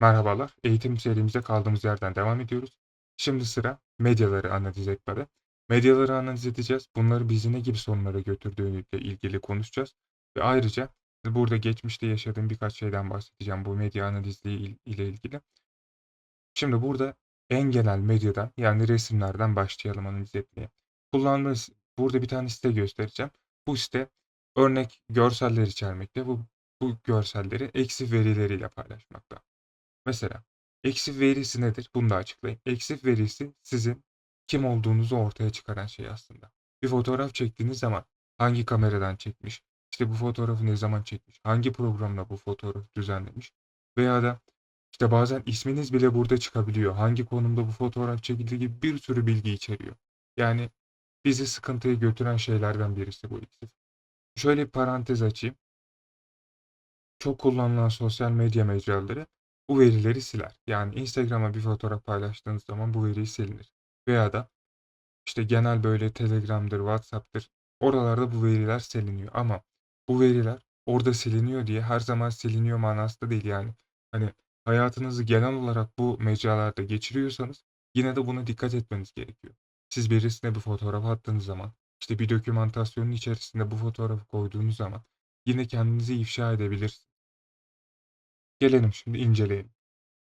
Merhabalar, eğitim serimize kaldığımız yerden devam ediyoruz. Şimdi sıra medyaları analiz etmede. Medyaları analiz edeceğiz. Bunları bizi ne gibi sorunlara götürdüğüyle ilgili konuşacağız. Ve ayrıca burada geçmişte yaşadığım birkaç şeyden bahsedeceğim bu medya analizliği ile ilgili. Şimdi burada en genel medyadan yani resimlerden başlayalım analiz etmeye. Kullandığımız burada bir tane site göstereceğim. Bu site örnek görseller içermekte. Bu, bu görselleri eksi verileriyle paylaşmakta. Mesela EXIF verisi nedir? Bunu da açıklayayım. EXIF verisi sizin kim olduğunuzu ortaya çıkaran şey aslında. Bir fotoğraf çektiğiniz zaman hangi kameradan çekmiş, işte bu fotoğrafı ne zaman çekmiş, hangi programla bu fotoğrafı düzenlemiş veya da işte bazen isminiz bile burada çıkabiliyor. Hangi konumda bu fotoğraf çekildiği gibi bir sürü bilgi içeriyor. Yani bizi sıkıntıya götüren şeylerden birisi bu EXIF. Şöyle bir parantez açayım. Çok kullanılan sosyal medya mecraları bu verileri siler. Yani Instagram'a bir fotoğraf paylaştığınız zaman bu veriyi silinir. Veya da işte genel böyle Telegram'dır, WhatsApp'tır. Oralarda bu veriler siliniyor. Ama bu veriler orada siliniyor diye her zaman siliniyor manasında değil yani. Hani hayatınızı genel olarak bu mecralarda geçiriyorsanız yine de buna dikkat etmeniz gerekiyor. Siz birisine bir fotoğraf attığınız zaman işte bir dokümantasyonun içerisinde bu fotoğrafı koyduğunuz zaman yine kendinizi ifşa edebilirsiniz. Gelelim şimdi inceleyelim.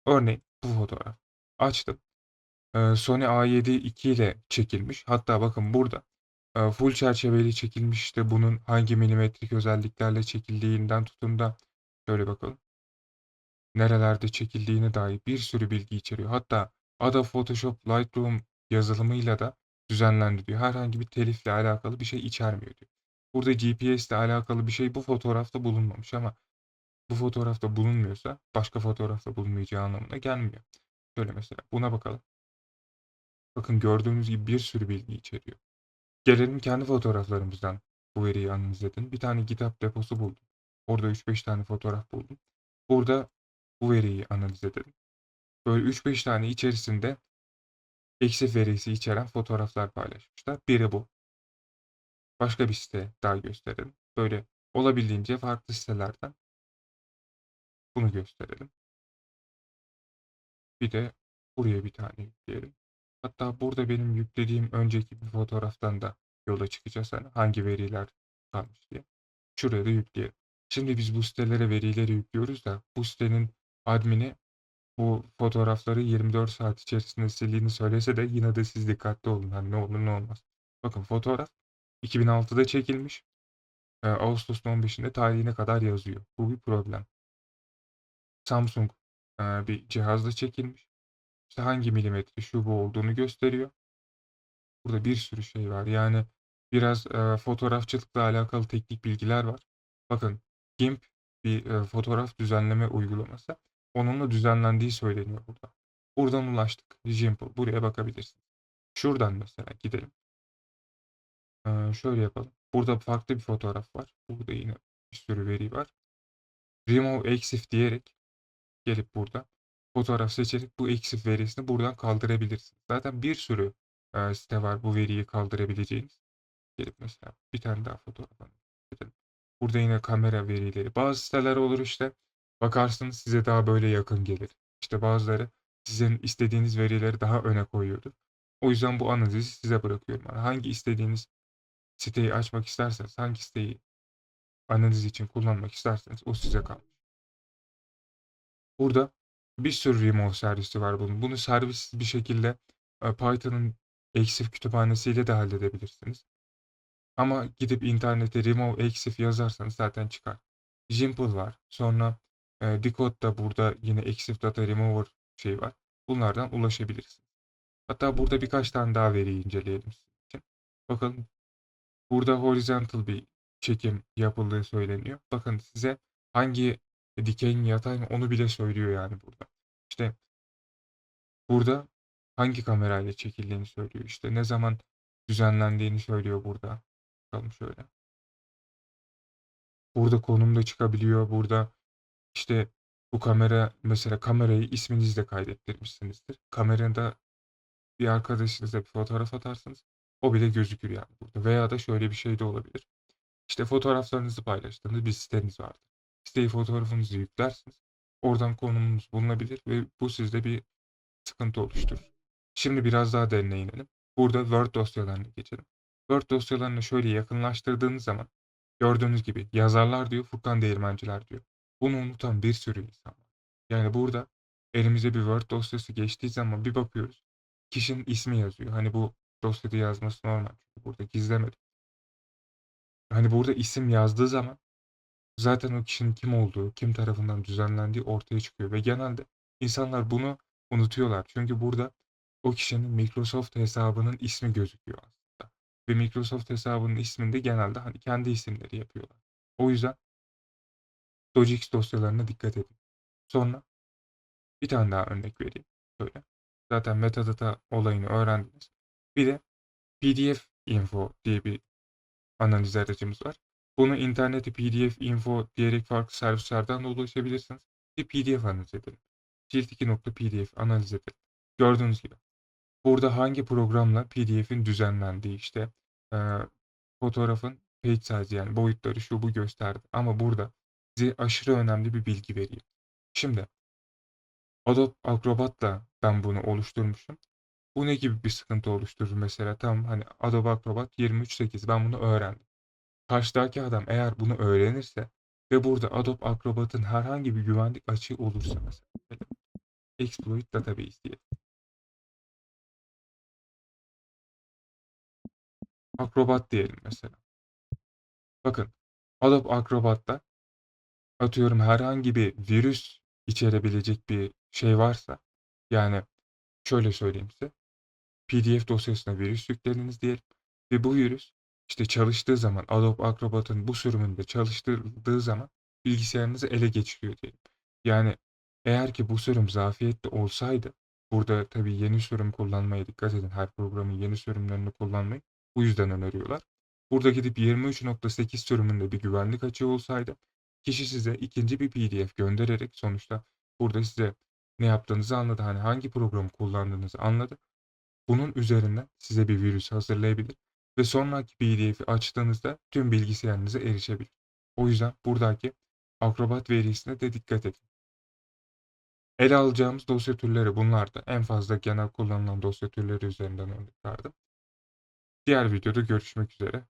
Örneğin bu fotoğraf. Açtım. Ee, Sony A7 II ile çekilmiş. Hatta bakın burada e, full çerçeveli çekilmiş. İşte bunun hangi milimetrik özelliklerle çekildiğinden tutun da şöyle bakalım. Nerelerde çekildiğine dair bir sürü bilgi içeriyor. Hatta Adobe Photoshop Lightroom yazılımıyla da düzenlendi diyor. Herhangi bir telifle alakalı bir şey içermiyor diyor. Burada GPS ile alakalı bir şey bu fotoğrafta bulunmamış ama bu fotoğrafta bulunmuyorsa başka fotoğrafta bulunmayacağı anlamına gelmiyor. Şöyle mesela buna bakalım. Bakın gördüğünüz gibi bir sürü bilgi içeriyor. Gelelim kendi fotoğraflarımızdan bu veriyi analiz edin. Bir tane GitHub deposu buldum. Orada 3-5 tane fotoğraf buldum. Burada bu veriyi analiz edelim. Böyle 3-5 tane içerisinde eksi verisi içeren fotoğraflar paylaşmışlar. Biri bu. Başka bir site daha gösterelim. Böyle olabildiğince farklı sitelerden bunu gösterelim. Bir de buraya bir tane yükleyelim. Hatta burada benim yüklediğim önceki bir fotoğraftan da yola çıkacağız. Hani hangi veriler kalmış diye. Şuraya da yükleyelim. Şimdi biz bu sitelere verileri yüklüyoruz da bu sitenin admini bu fotoğrafları 24 saat içerisinde sildiğini söylese de yine de siz dikkatli olun. Hani ne olur ne olmaz. Bakın fotoğraf 2006'da çekilmiş. Ağustos'un 15'inde tarihine kadar yazıyor. Bu bir problem. Samsung e, bir cihazla çekilmiş. İşte hangi milimetre şu bu olduğunu gösteriyor. Burada bir sürü şey var. Yani biraz e, fotoğrafçılıkla alakalı teknik bilgiler var. Bakın GIMP bir e, fotoğraf düzenleme uygulaması. Onunla düzenlendiği söyleniyor burada. Buradan ulaştık. Gimple. Buraya bakabilirsiniz. Şuradan mesela gidelim. Ee, şöyle yapalım. Burada farklı bir fotoğraf var. Burada yine bir sürü veri var. Remove EXIF diyerek gelip burada fotoğraf seçerek bu EXIF verisini buradan kaldırabilirsiniz. Zaten bir sürü e, site var bu veriyi kaldırabileceğiniz. Gelip mesela bir tane daha fotoğraf edelim. Burada yine kamera verileri. Bazı siteler olur işte. Bakarsınız size daha böyle yakın gelir. İşte bazıları sizin istediğiniz verileri daha öne koyuyordur. O yüzden bu analizi size bırakıyorum. Yani hangi istediğiniz siteyi açmak isterseniz, hangi siteyi analiz için kullanmak isterseniz o size kalmış. Burada bir sürü remove servisi var bunun. Bunu servis bir şekilde e, Python'ın EXIF kütüphanesiyle de halledebilirsiniz. Ama gidip internete remove EXIF yazarsanız zaten çıkar. Jimple var. Sonra e, Decode da burada yine EXIF Data Remover şey var. Bunlardan ulaşabilirsiniz. Hatta burada birkaç tane daha veri inceleyelim sizin. Bakalım burada horizontal bir çekim yapıldığı söyleniyor. Bakın size hangi dikey mi yatay mı onu bile söylüyor yani burada. İşte burada hangi kamerayla çekildiğini söylüyor. İşte ne zaman düzenlendiğini söylüyor burada. Bakalım şöyle. Burada konum da çıkabiliyor. Burada işte bu kamera mesela kamerayı isminizle kaydettirmişsinizdir. Kamerada bir arkadaşınıza bir fotoğraf atarsınız. O bile gözükür yani burada. Veya da şöyle bir şey de olabilir. İşte fotoğraflarınızı paylaştığınız bir siteniz vardır. Siteyi fotoğrafınızı yüklersiniz. Oradan konumunuz bulunabilir ve bu sizde bir sıkıntı oluşturur. Şimdi biraz daha derine inelim. Burada Word dosyalarına geçelim. Word dosyalarını şöyle yakınlaştırdığınız zaman gördüğünüz gibi yazarlar diyor, Furkan Değirmenciler diyor. Bunu unutan bir sürü insan var. Yani burada elimize bir Word dosyası geçtiği zaman bir bakıyoruz. Kişinin ismi yazıyor. Hani bu dosyada yazması normal. Çünkü burada gizlemedim. Hani burada isim yazdığı zaman zaten o kişinin kim olduğu, kim tarafından düzenlendiği ortaya çıkıyor ve genelde insanlar bunu unutuyorlar. Çünkü burada o kişinin Microsoft hesabının ismi gözüküyor aslında. Ve Microsoft hesabının isminde genelde hani kendi isimleri yapıyorlar. O yüzden Dojix dosyalarına dikkat edin. Sonra bir tane daha örnek vereyim. Böyle. Zaten metadata olayını öğrendiniz. Bir de PDF info diye bir analiz aracımız var. Bunu internette pdf info diyerek farklı servislerden de ulaşabilirsiniz. Bir pdf analiz edelim. Cilt 2.pdf analiz edelim. Gördüğünüz gibi. Burada hangi programla pdf'in düzenlendiği işte e, fotoğrafın page size yani boyutları şu bu gösterdi. Ama burada size aşırı önemli bir bilgi veriyor. Şimdi Adobe Acrobat'la ben bunu oluşturmuşum. Bu ne gibi bir sıkıntı oluşturur mesela? Tamam hani Adobe Acrobat 23.8 ben bunu öğrendim. Karşıdaki adam eğer bunu öğrenirse ve burada Adobe Acrobat'ın herhangi bir güvenlik açığı olursa mesela exploit database diye. Acrobat diyelim mesela. Bakın Adobe Acrobat'ta atıyorum herhangi bir virüs içerebilecek bir şey varsa yani şöyle söyleyeyim size. PDF dosyasına virüs yüklediniz diyelim ve bu virüs işte çalıştığı zaman Adobe Acrobat'ın bu sürümünde çalıştırıldığı zaman bilgisayarınızı ele geçiriyor diyelim. Yani eğer ki bu sürüm zafiyetli olsaydı burada tabii yeni sürüm kullanmaya dikkat edin. Her programın yeni sürümlerini kullanmayı bu yüzden öneriyorlar. Burada gidip 23.8 sürümünde bir güvenlik açığı olsaydı kişi size ikinci bir PDF göndererek sonuçta burada size ne yaptığınızı anladı. Hani hangi programı kullandığınızı anladı. Bunun üzerinden size bir virüs hazırlayabilir ve sonraki PDF'i açtığınızda tüm bilgisayarınıza erişebilir. O yüzden buradaki Acrobat verisine de dikkat edin. Ele alacağımız dosya türleri bunlardı. En fazla genel kullanılan dosya türleri üzerinden örnek verdim. Diğer videoda görüşmek üzere.